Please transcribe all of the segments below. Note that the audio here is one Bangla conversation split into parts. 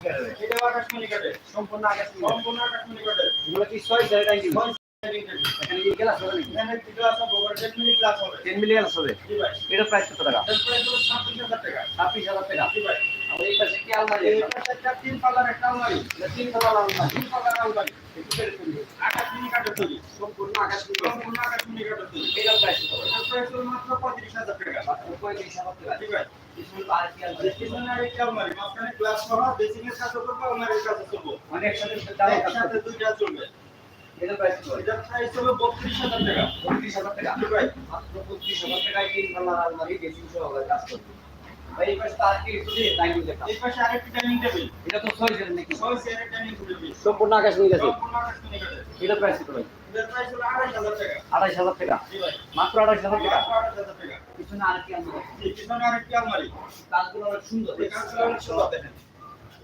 এটা আকাশমণি কাটে সম্পূর্ণ সম্পূর্ণ আকাশমণি কাটে এগুলো কি ছয়? ছয় এটা প্রাইস কত টাকা? ছাব্বিশ হাজার টাকা। ছাব্বিশ হাজার টাকা এই পাশে কি আলমারি এই পাশে একটা তিন পাল্লার একটা আলমারি তিন তলা আলমারি তিন পাল্লার আলমারি দিন। আকাশমণি কাঠের তৈরি সম্পূর্ণ আকাশ সম্পূর্ণ কাঠের তৈরি করব মানে দাঁড়ায় একসাথে দুইটা চলবে। এটা প্রাইস কত? এটার প্রাইস হলো বত্রিশ হাজার টাকা। ভাই মাত্র বত্রিশ হাজার টাকায় তিন তলা আলমারি বেশি সহ কাজ করবে। ভাই এই পাশে তো আর কি একটু দিয়ে দেখা এই পাশে আরেকটি ডাইনিং টেবিল এটা তো ছয় জনের নাকি? ছয় চেয়ারের ডাইনিং টেবিল সম্পূর্ণ আকাশ নিয়ে গেছে। সম্পূর্ণ আকাশমণি কাঠের এটা প্রাইস কত ভাই? এটার প্রাইস হলো আড়াইশ হাজার টাকা। আড়াইশ হাজার টাকা। জি ভাই। মাত্র আড়াইশ হাজার টাকা? মাত্র আড়াইশ হাজার টাকা। পিছনে আর কি আলমারি পিছনে আরেকটি আলমারি। কাজগুলো অনেক সুন্দর। কাজগুলো অনেক সুন্দর দেখেন।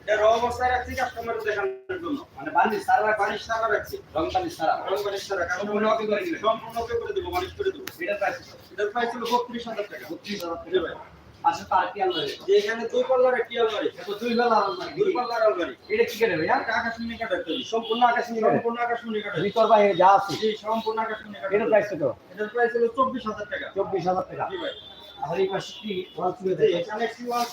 এটা র অবস্থায় রাখছি কাস্টমার দেখানোর জন্য। মানে বালিশ সারা বাড়ির সারা রাখছি। রং বালিশ সারা। রং বাড়ির সারা সম্পূর্ণ ওকে করে দিবেন। সম্পূর্ণ ওকে করে দেবো মালিশ করে দেবো। এটা প্রাইস এটার প্রাইস হলো বত্রিশ হাজার টাকা। বত্রিশ হাজার টাকা। ভাই পাশে তো আর কি আলমারি এখানে দুই পাল্লার একটি আলমারি। এটা দুই বেলা আলমারি। দুই পাল্লার আলমারি। এটা কি করে ভাইয়া? আকাশমণি কাঠের তৈরি। সম্পূর্ণ আকাশ নিয়ে গেছে সম্পূর্ণ আকাশমণি কাঠের। ভিতর বাইরে যা আছে। জি সম্পূর্ণ আকাশমণি কাঠের। এটা প্রাইস কত? এটার প্রাইস হলো চব্বিশ হাজার টাকা। হাজার টাকা। জি ভাই। আর এই পাশে কি ওয়াল চুয়ে এখানে একটি ওয়াল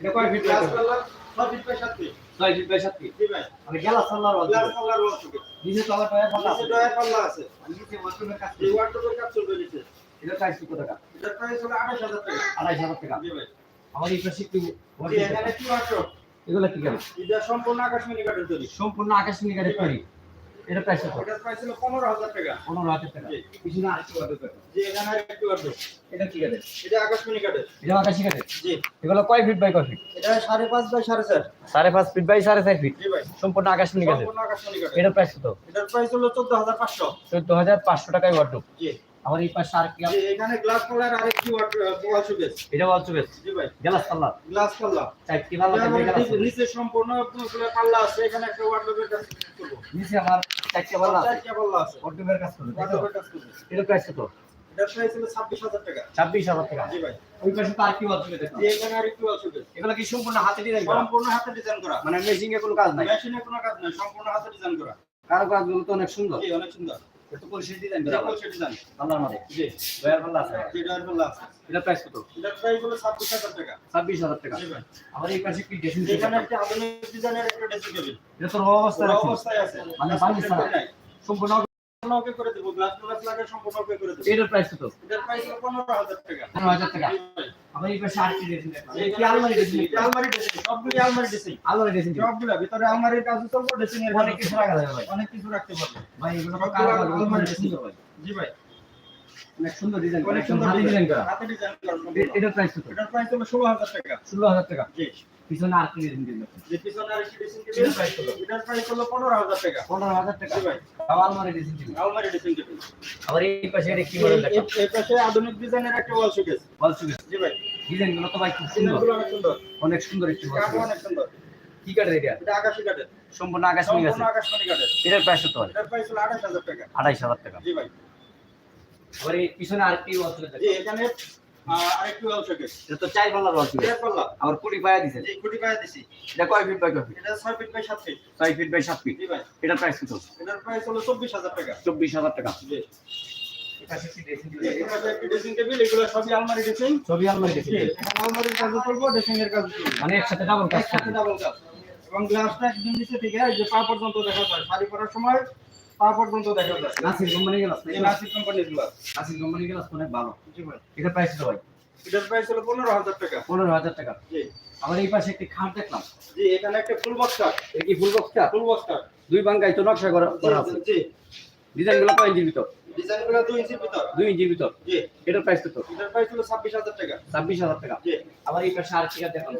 এটা কয় ফিট গ্লাস লাগবে পাল্লা ছয় ফিট বাই সাত ফিট ছয় ফিট বাই সাত ফিট জি ভাই। মানে গেলাস সাল্লার ওয়াল গ্লাস চুয়ে ওয়াল সুবেস নিচে তলা টয়া পাল্লা আছে। ডয়ার পাল্লা আছে। নিচে ওয়াশরুমের কাজ এই ওয়ার্ডরোবের কাজ চলবে নিচে। এটা প্রাইস কত টাকা? এটার প্রাইস হলো আঠাশ হাজার টাকা। আড়াইশ হাজার টাকা। জি ভাই। আমার এই পাশে জি এখানে কি ওয়ার্ডরোব এগুলো কি করে এটা সম্পূর্ণ আকাশমণি কাঠের তৈরি। সম্পূর্ণ আকাশ নিয়ে গাড়ি তৈরি। এটা প্রাইস কত? এটার প্রাইস হলো পনেরো হাজার টাকা। পনেরো হাজার টাকা। কিছু না আরেকটু। জি এখানে আরেকটি এটা কি এটা আকাশমণি কাটে এটা আকাশি কাটে জি। এগুলো কয় ফিট বাই কয় ফিট এটা সাড়ে পাঁচ বাই সাড়ে চার। সাড়ে পাঁচ ফিট বাই সাড়ে চার ফিট জি ভাই। সম্পূর্ণ আকাশ কাটে সম্পূর্ণ আকাশমণি কাটে এটা প্রাইস কত? এটার প্রাইস হলো চোদ্দ হাজার পাঁচশো। চোদ্দ হাজার পাঁচশো টাকায় ওয়ার্ডরোব জি। আমার এই পাশে আর কি এখানে গ্লাস পাল্লার আরেকটি ওয়াল সুবেস এটা ওয়াল জি ভাই। গেলাস পাল্লা গ্লাস পাল্লা চারটি পাল্লা এটা থাকবে আমার নিচে- সম্পূর্ণ আপনার পাল্লা আছে এখানে একটা ওয়ার্ডরোবের কাজ করব। নিচে আমার চারটি পাল্লা চারটা পাল্লা আছে। ওয়ার্ডরোবের কাজ করবে তাই তো? ওয়ার্ডরোবের কাজ করব। এটার প্রাইস কত? এটার প্রাইস হলো ছাব্বিশ হাজার টাকা। ছাব্বিশ হাজার টাকা। জি ভাই। ওই পাশে তো আর কি ওয়াল এখানে ওয়াল এগুলো কি সম্পূর্ণ হাতে ডিজাইন করা? সম্পূর্ণ হাতে ডিজাইন করা। মানে মেশিং এ কোনো কাজ নাই? কোনো কাজ নেই সম্পূর্ণ হাতে ডিজাইন করা। কারও কাজগুলো তো অনেক সুন্দর। জি অনেক সুন্দর। একটু পরিষ্কার ডিজাইন যে করা কোনো ডিজাইন পাল্লার মধ্যে জি দয়ার পাল্লা আছে। জি ডয়ার পাল্লা আছে। এটা প্রাইস কত? এটার প্রাইস হলো ছাব্বিশ হাজার টাকা। ছাব্বিশ হাজার টাকা। আমার এই পাশে কি ড্রেসিং এখানে একটা আধুনিক ডিজাইনের একটা ড্রেসিং টেবিল এটা তো র অবস্থায় আছে। মানে সম্পূর্ণ ওকে করে দেবো। গ্লাস গ্লাস লাগে সম্পূর্ণ ওকে করে দেবো। এটার প্রাইস কত? এটার প্রাইস হলো পনেরো হাজার টাকা। পনেরো হাজার টাকা। আমার এই পাশে আর কি ড্রেসিং এই কি আলমারি ড্রেসিং এই আলমারি ড্রেসিং সবগুলি আলমারি ড্রেসিং আলমারি ড্রেসিং সবগুলো ভিতরে আলমারির কাজ চলবে ড্রেসিং এর অনেক কিছু রাখা যাবে ভাই। অনেক কিছু রাখতে পারবে। ভাই এগুলো আলমারি। জি ভাই। অনেক সুন্দর ডিজাইন করা অনেক সুন্দর ডিজাইন করা। হাতে ডিজাইন করা সম্পূর্ণ। এ- প্রাইস কত? এটার প্রাইস হলো ষোলো হাজার টাকা। ষোলো হাজার টাকা? জি। পিছনে আর কি ডিজাইন দিবেন যে পিছনে আরেকটি ড্রেসিং এটার টেবিল প্রাইস কত? এটার প্রাইস হলো পনেরো হাজার টাকা। পনেরো হাজার টাকা। ভাই। আলমারি ড্রেসিং দিবেন। আলমারি ড্রেসিং টেবিল আবার এই পাশে এটা কি বলে দেখো এই পাশে আধুনিক ডিজাইনের একটা ওয়াল শোকেস বল সুবিধা জি ভাই। ডিজাইনগুলো তো ভাই খুব সুন্দর। অনেক সুন্দর। অনেক সুন্দর একটি অনেক সুন্দর। কি কাঠের এটা? এটা আকাশি কাঠের। সম্পূর্ণ আকাশ আকাশমণি কাঠের। এটার প্রাইস কত এটার প্রাইস হলো হাজার টাকা। আড়াইশ হাজার টাকা। জি ভাই। আবার এই পিছনে এখানে আরেকটি ওয়াল শোকেস এটা তো চার পাল্লার বল সুবিধা এর পাল্লা আবার কুড়ি পায়া দিছে। জি খুঁটি পায়ে দিছি। এটা কয় ফিট বাই কয় feet feet by feet feet by feet ji ভাই। এটার প্রাইস কত? এটার প্রাইস হলো টাকা। টাকা। জি। মানে একসাথে ডাবল কাজ এবং গ্লাসটা একদম নিচে থেকে যে পা পর্যন্ত দেখা যায় শাড়ি পরার সময় পা পর্যন্ত দেখা যায় নাসির কোম্পানি গ্লাস এই নাসিক কোম্পানির গ্লাস নাসির কোম্পানি গ্লাস অনেক ভালো। জি ভাই। এটা প্রাইস কত ভাই? এটার প্রাইস হলো পনেরো হাজার টাকা। পনেরো হাজার টাকা। জি। আবার এই পাশে একটি খাট দেখলাম। জি এখানে একটা ফুল বক্স কাট এটা কি ফুল বক্সটা ফুল বক্স কাট দুই বাঙ্গাই তো নকশা করা করা আছে। জি। ডিজাইনগুলো কয় ইঞ্চির ভিতর? ডিজাইনগুলো ইঞ্চির ভিতর। ইঞ্চির ভিতর? জি। এটার প্রাইস কত? এটার প্রাইস হলো ছাব্বিশ হাজার টাকা। ছাব্বিশ হাজার টাকা। জি। আবার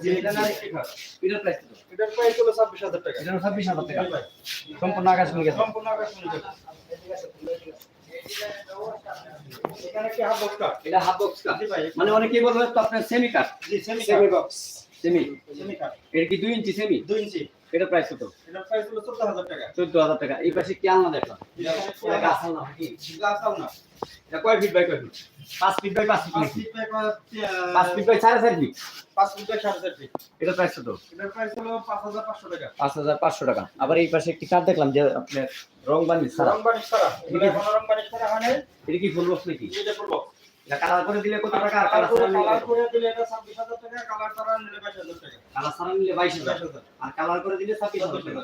জি এখানে আরেকটি কাট এটার প্রাইস কত? এটার প্রাইস হলো ছাব্বিশ হাজার টাকা। টাকা। সম্পূর্ণ আকাশ নিয়ে গেছে সম্পূর্ণ আকাশমণি কাট এখানে কি হাফ বক্স কাট এটা হাফ বক্স জি ভাই মানে অনেকেই বলবে তো আপনার সেমি কাঠ ji semi semi cut box semi এটা কি দুই ইঞ্চি সেমি দুই ইঞ্চি। এটা প্রাইস কত? এটার প্রাইস হলো চোদ্দ হাজার টাকা। চোদ্দ হাজার টাকা। এই পাশে কি আলনা দেখলাম? এটা গাছ আলনা কি গ্লাস আলনা। এটা কয় ফিট বাই কয় ফিট পাঁচ ফিট বাই পাঁচ ফিট পাঁচ নাকি ফিট বাই পাঁচ, ফিট বাই সাড়ে চার ফিট পাঁচ ফিট বাই সাড়ে চার ফিট এটা প্রাইস কত? এটার প্রাইস হলো পাঁচ হাজার পাঁচশো টাকা। পাঁচ হাজার পাঁচশো টাকা। আবার এই পাশে একটি কাঠ দেখলাম যে আপনার রং বানিয়ে সারা রং বানিশ করা এগুলো এখনও রং বানিশ করা হয়নি এটা কি ফুল বক্স নাকি? এটা করব এটা কালার করে দিলে কত টাকা? আর কালার করে দিলে এটা টাকা কালার ছাড়া নিলে বাইশ হাজার টাকা। কালার ছাড়া নিলে বাইশ হাজার। বাইশ হাজার। আর কালার করে দিলে ছাব্বিশ হাজার টাকা।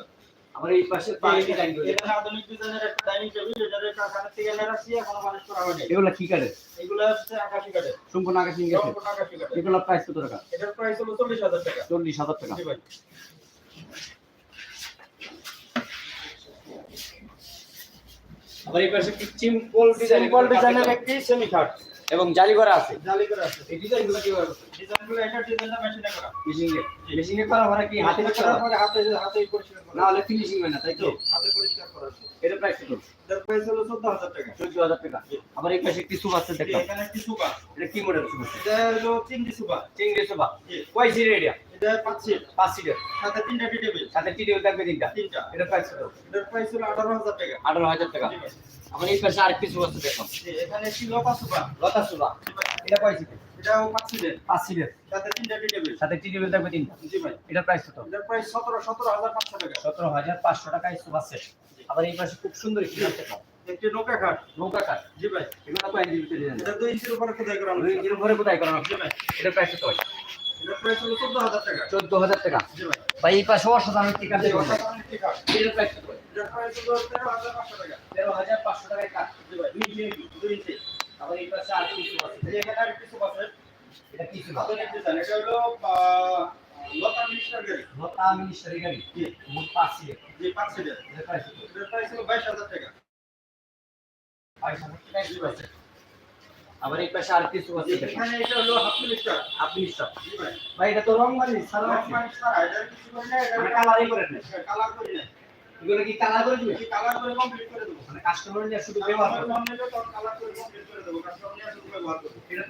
আবার এই পাশে ডিজাইন করে এটা আধুনিক ডিজাইনের একটা ডাইনিং টেবিল এটার কারখানা থেকে এনে রাখছি এখনও বানিশ করা হয়নি। এগুলো কি কাঠের? এগুলো হচ্ছে আকাশি কাঠের। সম্পূর্ণ আকাশ গেছে। সম্পূর্ণ আকাশি কাঠের। এগুলো প্রাইস কত টাকা? এটার প্রাইস হলো চল্লিশ হাজার টাকা। চল্লিশ হাজার টাকা। জি ভাই। আবার এই পাশে একটি সিম্পল ডিজাইন সিম্পল ডিজাইনের একটি সেমি খাট এবং জালি করা আছে। জালি করে আছে। এই ডিজাইনগুলো কীভাবে করছে ডিজাইনগুলো এটা ডিজাইনটা মেশিনে করা। মেশিনে মেশিনে করা মানে কি? হাতে হাতে করা? হাতে হাতে পরিষ্কার করা। না হলে ফিনিশিং হয় না তাই তো? হাতে পরিষ্কার করা আছে। এটা প্রাইস কত? এর প্রাইস হলো চোদ্দ হাজার টাকা। চোদ্দ হাজার টাকা। আবার এই পাশে একটি সুপ আছে দেখো এখানে একটি সুপা এটা কি মডেল সুপ এটা হলো চিংড়ি সুবা। চিংড়ি সুবা। জি। কয় এটা পাঁচ সিট পাঁচ সিটের সাথে তিনটা টি টেবিল সাথে টি টেবিল থাকবে তিনটা? তিনটা। এটা প্রাইস কত? এটার প্রাইস হলো আঠারো হাজার টাকা। আঠারো হাজার টাকা। জি এই পাশে আরেকটি সুপ আছে দেখলাম এখানে একটি লতা সুপা লতা সুপা এটা কয় সিটের এটাও পাঁচ সিটের পাঁচ সিটের সাথে তিনটা টি টেবিল সাথে টি টেবিল থাকবে তিনটা। জি ভাই। এটা প্রাইস কত? এটার প্রাইস সতেরো সতেরো হাজার পাঁচশো টাকা। সতেরো হাজার পাঁচশো টাকা এই সুপ আছে আবার এই পাশে খুব সুন্দর একটি আছে একটি নৌকা খাট নৌকা কাঠ। জি ভাই। এগুলো কয় ইঞ্চি ভিতরে এটা দুই ইঞ্চির উপরে খোদাই করা দুই ইঞ্চির উপরে কোথায় করানো জি ভাই। এটা প্রাইস কত? চোদ্দ হাজার টাকা। টাকা। ভাই। এই পাশে অসাধারণ তেরো হাজার পাঁচশো টাকা। তেরো হাজার পাঁচশো ইঞ্চি আবার এই পাশে আর কিছু আছে। এখানে আরেকটি সুপ আছে। এটা কিছু এটা হলো লতা মিনিস্টার গাড়ি। লতা মিনিস্টারি গাড়ি। জি। মোট পাঁচ সিটের জি পাঁচ সিটের এটা প্রাইস হলো বাইশ হাজার টাকা। বাইশ হাজার আবার এই পাশে আর কিছু আছে। এখানে এটা হলো হাফ মিনিস্টার হাফ জি ভাই এটা তো রং মানে সারা রং মানে সারা এটা কিছু করে না, মানে কালারই করে না কালার করে না। এগুলো কি কালার করে দিবে? কালার করে কমপ্লিট করে দেবো। মানে কাস্টমার নিয়ে শুধু ব্যবহার করবে। কাস্টমার নিয়ে শুধু ব্যবহার করবে। এটা